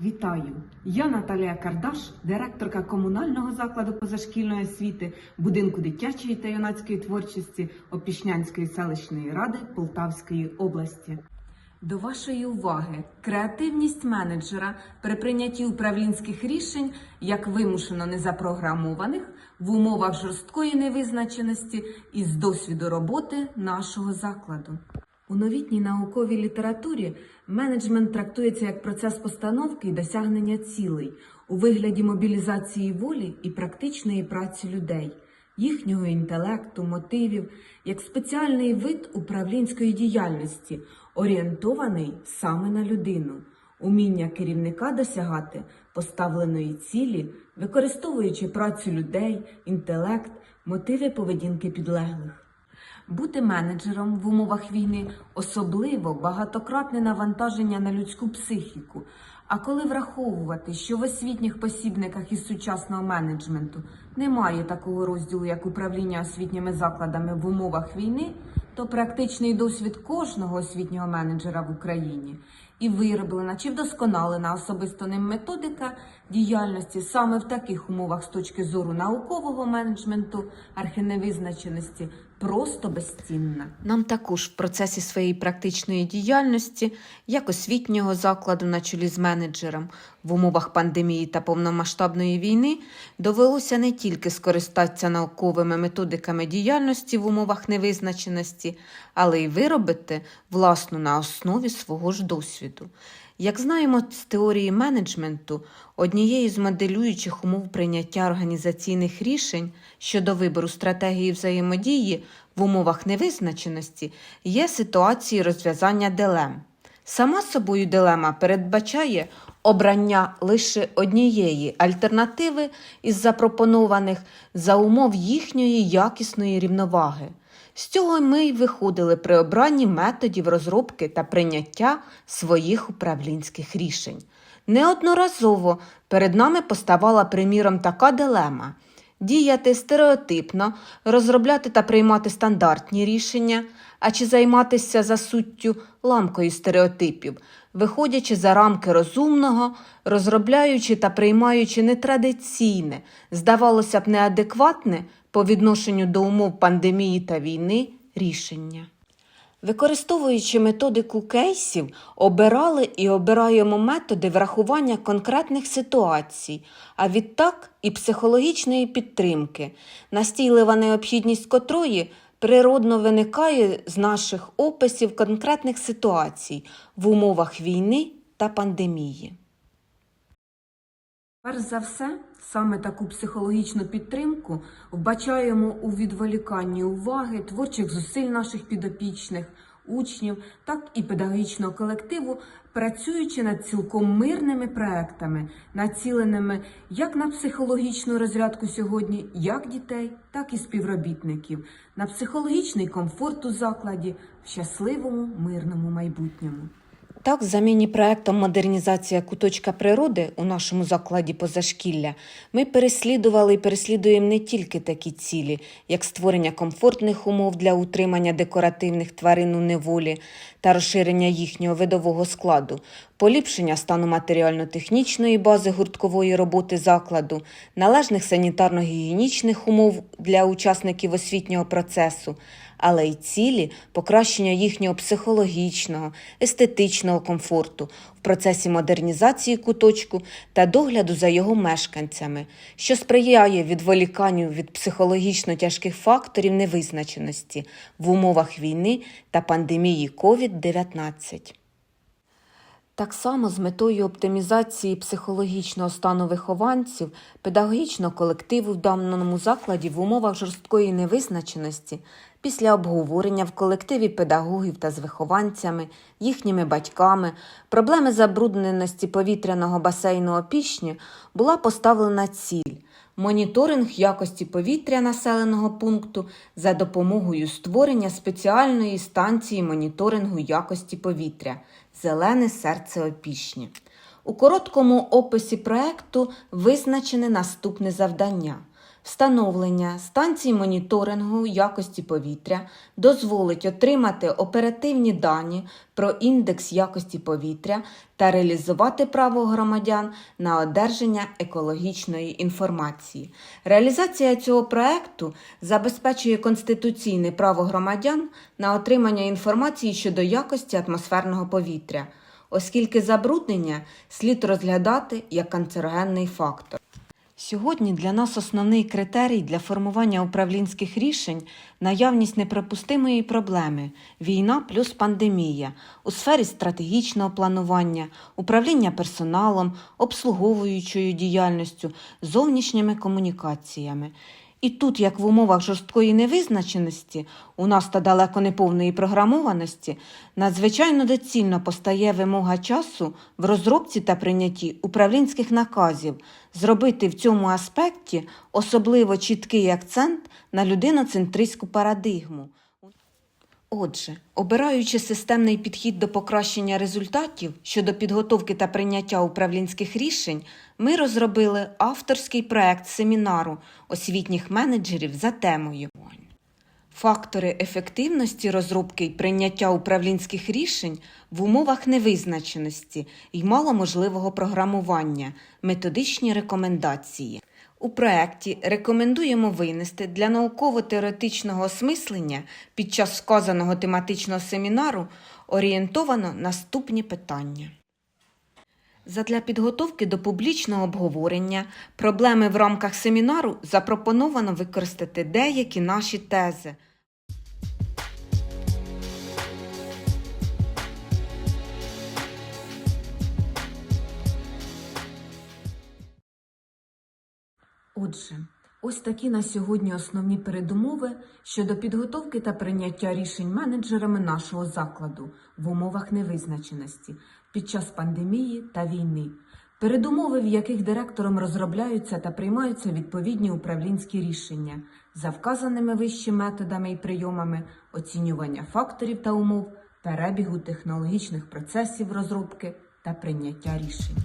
Вітаю! Я Наталія Кардаш, директорка комунального закладу позашкільної освіти, будинку дитячої та юнацької творчості Опішнянської селищної ради Полтавської області. До вашої уваги креативність менеджера при прийнятті управлінських рішень як вимушено незапрограмованих в умовах жорсткої невизначеності і з досвіду роботи нашого закладу. У новітній науковій літературі менеджмент трактується як процес постановки і досягнення цілей у вигляді мобілізації волі і практичної праці людей, їхнього інтелекту, мотивів, як спеціальний вид управлінської діяльності, орієнтований саме на людину, уміння керівника досягати поставленої цілі, використовуючи працю людей, інтелект, мотиви поведінки підлеглих. Бути менеджером в умовах війни особливо багатократне навантаження на людську психіку. А коли враховувати, що в освітніх посібниках із сучасного менеджменту немає такого розділу, як управління освітніми закладами в умовах війни, то практичний досвід кожного освітнього менеджера в Україні і вироблена чи вдосконалена особисто ним методика діяльності саме в таких умовах з точки зору наукового менеджменту, архіневизначеності просто безцінна. Нам також в процесі своєї практичної діяльності, як освітнього закладу на чолі з менеджером в умовах пандемії та повномасштабної війни, довелося не тільки скористатися науковими методиками діяльності в умовах невизначеності, але й виробити власну на основі свого ж досвіду. Як знаємо з теорії менеджменту, однією з моделюючих умов прийняття організаційних рішень щодо вибору стратегії взаємодії в умовах невизначеності є ситуації розв'язання дилем. Сама собою дилема передбачає обрання лише однієї альтернативи із запропонованих за умов їхньої якісної рівноваги. З цього ми й виходили при обранні методів розробки та прийняття своїх управлінських рішень. Неодноразово перед нами поставала приміром така дилема діяти стереотипно, розробляти та приймати стандартні рішення, а чи займатися за суттю ламкою стереотипів, виходячи за рамки розумного, розробляючи та приймаючи нетрадиційне, здавалося б, неадекватне по відношенню до умов пандемії та війни рішення. Використовуючи методику кейсів, обирали і обираємо методи врахування конкретних ситуацій, а відтак і психологічної підтримки, настійлива необхідність котрої природно виникає з наших описів конкретних ситуацій в умовах війни та пандемії. Перш за все, саме таку психологічну підтримку вбачаємо у відволіканні уваги творчих зусиль наших підопічних, учнів, так і педагогічного колективу, працюючи над цілком мирними проектами, націленими як на психологічну розрядку сьогодні, як дітей, так і співробітників, на психологічний комфорт у закладі в щасливому мирному майбутньому. Так, за міні-проектом Модернізація куточка природи у нашому закладі позашкілля ми переслідували і переслідуємо не тільки такі цілі, як створення комфортних умов для утримання декоративних тварин у неволі та розширення їхнього видового складу, поліпшення стану матеріально-технічної бази гурткової роботи закладу, належних санітарно-гігієнічних умов для учасників освітнього процесу, але й цілі покращення їхнього психологічного, естетичного комфорту в процесі модернізації куточку та догляду за його мешканцями, що сприяє відволіканню від психологічно тяжких факторів невизначеності в умовах війни та пандемії COVID-19. Так само з метою оптимізації психологічного стану вихованців, педагогічного колективу в даному закладі в умовах жорсткої невизначеності, після обговорення в колективі педагогів та з вихованцями, їхніми батьками, проблеми забрудненості повітряного басейну опішні була поставлена ціль моніторинг якості повітря населеного пункту за допомогою створення спеціальної станції моніторингу якості повітря Зелене серце опішні. У короткому описі проекту визначене наступне завдання Встановлення станцій моніторингу якості повітря дозволить отримати оперативні дані про індекс якості повітря та реалізувати право громадян на одержання екологічної інформації. Реалізація цього проекту забезпечує конституційне право громадян на отримання інформації щодо якості атмосферного повітря, оскільки забруднення слід розглядати як канцерогенний фактор. Сьогодні для нас основний критерій для формування управлінських рішень наявність неприпустимої проблеми війна плюс пандемія у сфері стратегічного планування, управління персоналом, обслуговуючою діяльністю, зовнішніми комунікаціями. І тут, як в умовах жорсткої невизначеності, у нас та далеко не повної програмованості, надзвичайно доцільно постає вимога часу в розробці та прийнятті управлінських наказів, зробити в цьому аспекті особливо чіткий акцент на людиноцентристську парадигму. Отже, обираючи системний підхід до покращення результатів щодо підготовки та прийняття управлінських рішень, ми розробили авторський проект семінару освітніх менеджерів за темою. Фактори ефективності розробки і прийняття управлінських рішень в умовах невизначеності і маломожливого програмування, методичні рекомендації. У проєкті рекомендуємо винести для науково-теоретичного осмислення під час вказаного тематичного семінару орієнтовано наступні питання. Задля підготовки до публічного обговорення проблеми в рамках семінару запропоновано використати деякі наші тези. Отже, ось такі на сьогодні основні передумови щодо підготовки та прийняття рішень менеджерами нашого закладу в умовах невизначеності під час пандемії та війни. Передумови, в яких директором розробляються та приймаються відповідні управлінські рішення за вказаними вище методами і прийомами оцінювання факторів та умов, перебігу технологічних процесів розробки та прийняття рішень.